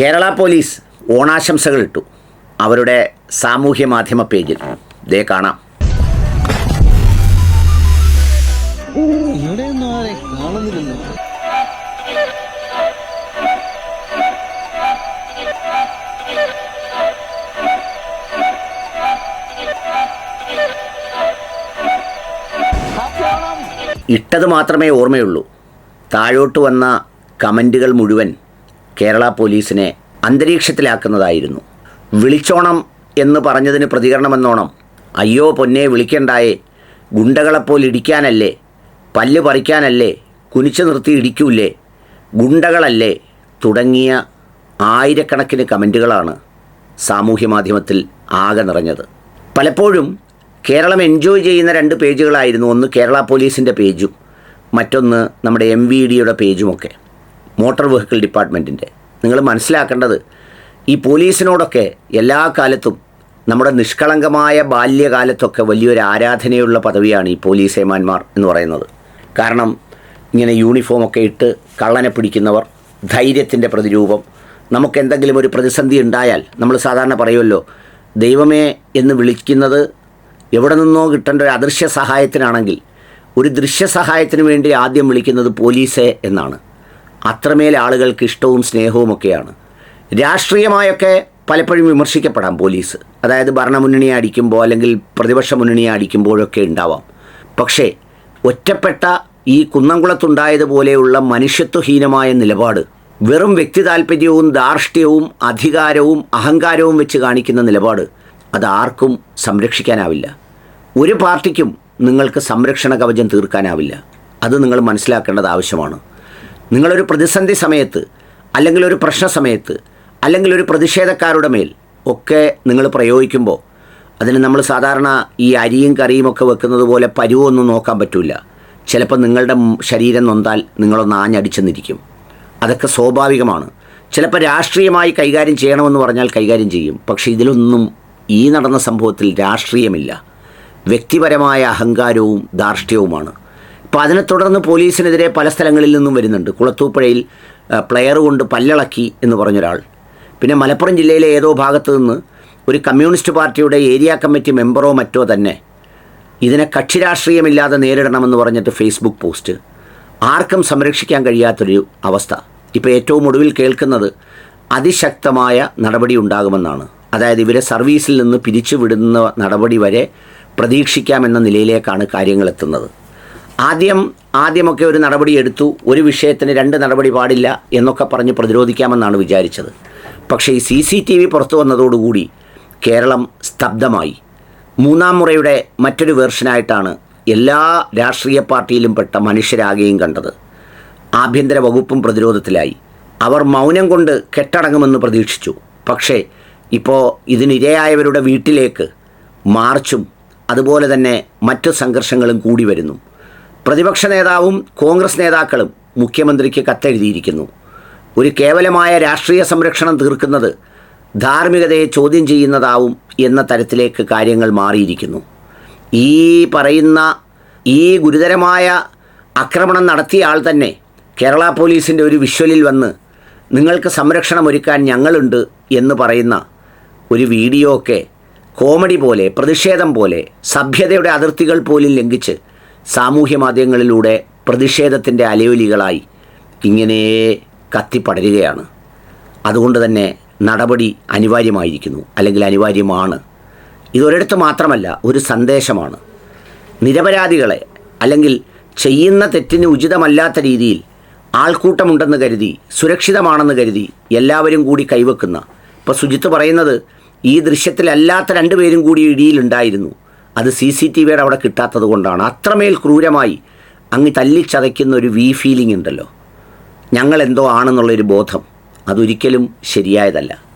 Kerala police ഓണാശംസകൾ ഇട്ടു അവരുടെ സാമൂഹ്യ മാധ്യമ പേജിൽ. ദേ കാണാം. ഇട്ടത് മാത്രമേ ഓർമ്മയുള്ളൂ. താഴോട്ട് വന്ന കമന്റുകൾ മുഴുവൻ കേരള പോലീസിനെ അന്തരീക്ഷത്തിലാക്കുന്നതായിരുന്നു. വിളിച്ചോണം എന്ന് പറഞ്ഞതിന് പ്രതികരണമെന്നോണം അയ്യോ പൊന്നെ വിളിക്കണ്ടായേ. ഗുണ്ടകളെപ്പോൾ ഇടിക്കാനല്ലേ. പല്ല് പറിക്കാനല്ലേ. കുനിച്ചു നിർത്തി ഇടിക്കൂല്ലേ. ഗുണ്ടകളല്ലേ തുടങ്ങിയ ആയിരക്കണക്കിന് കമന്റുകളാണ് സാമൂഹ്യ മാധ്യമത്തിൽ ആകെ നിറഞ്ഞത്. പലപ്പോഴും കേരളം എൻജോയ് ചെയ്യുന്ന രണ്ട് പേജുകളായിരുന്നു ഒന്ന് കേരള പോലീസിന്റെ പേജും മറ്റൊന്ന് നമ്മുടെ എം വി ഡിയുടെ പേജുമൊക്കെ. മോട്ടോർ വെഹിക്കിൾ ഡിപ്പാർട്ട്മെന്റിന്റെ നിങ്ങൾ മനസ്സിലാക്കേണ്ടത് ഈ പോലീസിനോടൊക്കെ എല്ലാ കാലത്തും നമ്മുടെ നിഷ്കളങ്കമായ ബാല്യകാലത്തൊക്കെ വലിയൊരു ആരാധനയുള്ള പദവിയാണ് ഈ പോലീസ് ഏമാന്മാർ എന്ന് പറയുന്നത്. കാരണം ഇങ്ങനെ യൂണിഫോമൊക്കെ ഇട്ട് കള്ളനെ പിടിക്കുന്നവർ ധൈര്യത്തിന്റെ പ്രതിരൂപം നമുക്ക് എന്തെങ്കിലും ഒരു പ്രതിസന്ധി ഉണ്ടായാൽ നമ്മൾ സാധാരണ പറയുമല്ലോ ദൈവമേ എന്ന് വിളിക്കുന്നത് എവിടെ നിന്നോ കിട്ടേണ്ട ഒരു അദൃശ്യ സഹായത്തിനാണെങ്കിൽ ഒരു ദൃശ്യ സഹായത്തിന് വേണ്ടി ആദ്യം വിളിക്കുന്നത് പോലീസേ എന്നാണ്. അത്രമേൽ ആളുകൾക്ക് ഇഷ്ടവും സ്നേഹവും ഒക്കെയാണ്. രാഷ്ട്രീയമായൊക്കെ പലപ്പോഴും വിമർശിക്കപ്പെടാം പോലീസ്. അതായത് ഭരണമുന്നണിയെ അടിക്കുമ്പോൾ അല്ലെങ്കിൽ പ്രതിപക്ഷ മുന്നണിയെ അടിക്കുമ്പോഴൊക്കെ ഉണ്ടാവാം. പക്ഷേ ഒറ്റപ്പെട്ട ഈ കുന്നംകുളത്തുണ്ടായതുപോലെയുള്ള മനുഷ്യത്വഹീനമായ നിലപാട് വെറും വ്യക്തി താല്പര്യവും ധാർഷ്ട്യവും അധികാരവും അഹങ്കാരവും വെച്ച് കാണിക്കുന്ന നിലപാട് അത് ആർക്കും സംരക്ഷിക്കാനാവില്ല. ഒരു പാർട്ടിക്കും നിങ്ങൾക്ക് സംരക്ഷണ കവചം തീർക്കാനാവില്ല. അത് നിങ്ങൾ മനസ്സിലാക്കേണ്ടത് ആവശ്യമാണ്. നിങ്ങളൊരു പ്രതിസന്ധി സമയത്ത് അല്ലെങ്കിൽ ഒരു പ്രശ്ന സമയത്ത് അല്ലെങ്കിൽ ഒരു പ്രതിഷേധക്കാരുടെ മേൽ ഒക്കെ നിങ്ങൾ പ്രയോഗിക്കുമ്പോൾ അതിന് നമ്മൾ സാധാരണ ഈ അരിയും കറിയും ഒക്കെ വെക്കുന്നത് പോലെ പരുവൊന്നും നോക്കാൻ പറ്റില്ല ചിലപ്പോൾ നിങ്ങളുടെ ശരീരം നൊന്താൽ നിങ്ങളൊന്ന് ആഞ്ഞടിച്ചെന്നിരിക്കും. അതൊക്കെ സ്വാഭാവികമാണ്. ചിലപ്പോൾ രാഷ്ട്രീയമായി കൈകാര്യം ചെയ്യണമെന്ന് പറഞ്ഞാൽ കൈകാര്യം ചെയ്യും. പക്ഷേ ഇതിലൊന്നും ഈ നടന്ന സംഭവത്തിൽ രാഷ്ട്രീയമില്ല. വ്യക്തിപരമായ അഹങ്കാരവും ധാർഷ്ട്യവുമാണ്. അപ്പോൾ അതിനെ തുടർന്ന് പോലീസിനെതിരെ പല സ്ഥലങ്ങളിൽ നിന്നും വരുന്നുണ്ട്. കുളത്തൂപ്പുഴയിൽ പ്ലെയർ കൊണ്ട് പല്ലിളക്കി എന്ന് പറഞ്ഞൊരാൾ. പിന്നെ മലപ്പുറം ജില്ലയിലെ ഏതോ ഭാഗത്തു നിന്ന് ഒരു കമ്മ്യൂണിസ്റ്റ് പാർട്ടിയുടെ ഏരിയ കമ്മിറ്റി മെമ്പറോ മറ്റോ തന്നെ ഇതിനെ കക്ഷി രാഷ്ട്രീയമില്ലാതെ നേരിടണമെന്ന് പറഞ്ഞിട്ട് ഫേസ്ബുക്ക് പോസ്റ്റ്. ആർക്കും സംരക്ഷിക്കാൻ കഴിയാത്തൊരു അവസ്ഥ. ഇപ്പോൾ ഏറ്റവും ഒടുവിൽ കേൾക്കുന്നത് അതിശക്തമായ നടപടി ഉണ്ടാകുമെന്നാണ്. അതായത് ഇവരെ സർവീസിൽ നിന്ന് പിരിച്ചുവിടുന്ന നടപടി വരെ പ്രതീക്ഷിക്കാമെന്ന നിലയിലേക്കാണ് കാര്യങ്ങൾ എത്തുന്നത്. ആദ്യം ആദ്യമൊക്കെ ഒരു നടപടി എടുത്തു. ഒരു വിഷയത്തിന് രണ്ട് നടപടി പാടില്ല എന്നൊക്കെ പറഞ്ഞ് പ്രതിരോധിക്കാമെന്നാണ് വിചാരിച്ചത്. പക്ഷേ ഈ സി സി ടി വി പുറത്തു വന്നതോടുകൂടി കേരളം സ്തബ്ധമായി. മൂന്നാം മുറയുടെ മറ്റൊരു വേർഷനായിട്ടാണ് എല്ലാ രാഷ്ട്രീയ പാർട്ടിയിലും പെട്ട മനുഷ്യരാകെയും കണ്ടത്. ആഭ്യന്തര വകുപ്പും പ്രതിരോധത്തിലായി. അവർ മൗനം കൊണ്ട് കെട്ടടങ്ങുമെന്ന് പ്രതീക്ഷിച്ചു. പക്ഷേ ഇപ്പോൾ ഇതിനിരയായവരുടെ വീട്ടിലേക്ക് മാർച്ചും അതുപോലെ തന്നെ മറ്റു സംഘർഷങ്ങളും കൂടി വരുന്നു. പ്രതിപക്ഷ നേതാവും കോൺഗ്രസ് നേതാക്കളും മുഖ്യമന്ത്രിക്ക് കത്തെഴുതിയിരിക്കുന്നു. ഒരു കേവലമായ രാഷ്ട്രീയ സംരക്ഷണം തീർക്കുന്നത് ധാർമ്മികതയെ ചോദ്യം ചെയ്യുന്നതാവും എന്ന തരത്തിലേക്ക് കാര്യങ്ങൾ മാറിയിരിക്കുന്നു. ഈ പറയുന്ന ഈ ഗുരുതരമായ ആക്രമണം നടത്തിയ ആൾ തന്നെ കേരള പോലീസിന്റെ ഒരു വിഷ്വലിൽ വന്ന് നിങ്ങൾക്ക് സംരക്ഷണം ഒരുക്കാൻ ഞങ്ങളുണ്ട് എന്ന് പറയുന്ന ഒരു വീഡിയോ ഒക്കെ കോമഡി പോലെ പ്രതിഷേധം പോലെ സഭ്യതയുടെ അതിർത്തികൾ പോലും ലംഘിച്ച് സാമൂഹ്യ മാധ്യമങ്ങളിലൂടെ പ്രതിഷേധത്തിന്റെ അലയൊലികളായി ഇങ്ങനെ കത്തിപ്പടരുകയാണ്. അതുകൊണ്ട് തന്നെ നടപടി അനിവാര്യമായിരിക്കുന്നു അല്ലെങ്കിൽ അനിവാര്യമാണ്. ഇതൊരിടത്ത് മാത്രമല്ല ഒരു സന്ദേശമാണ്. നിരപരാധികളെ അല്ലെങ്കിൽ ചെയ്യുന്ന തെറ്റിന് ഉചിതമല്ലാത്ത രീതിയിൽ ആൾക്കൂട്ടമുണ്ടെന്ന് കരുതി സുരക്ഷിതമാണെന്ന് കരുതി എല്ലാവരും കൂടി കൈവെക്കുന്ന ഇപ്പോൾ സുജിത്ത് പറയുന്നത് ഈ ദൃശ്യത്തിലല്ലാത്ത രണ്ടുപേരും കൂടി ഇടിയിലുണ്ടായിരുന്നു അത് സി സി ടി വിയുടെ അവിടെ കിട്ടാത്തത് കൊണ്ടാണ്. അത്രമേൽ ക്രൂരമായി അങ്ങ് തല്ലിച്ചതയ്ക്കുന്ന ഒരു വി ഫീലിംഗ് ഉണ്ടല്ലോ. ഞങ്ങൾ എന്തോ ആണെന്നുള്ളൊരു ബോധം അതൊരിക്കലും ശരിയായതല്ല.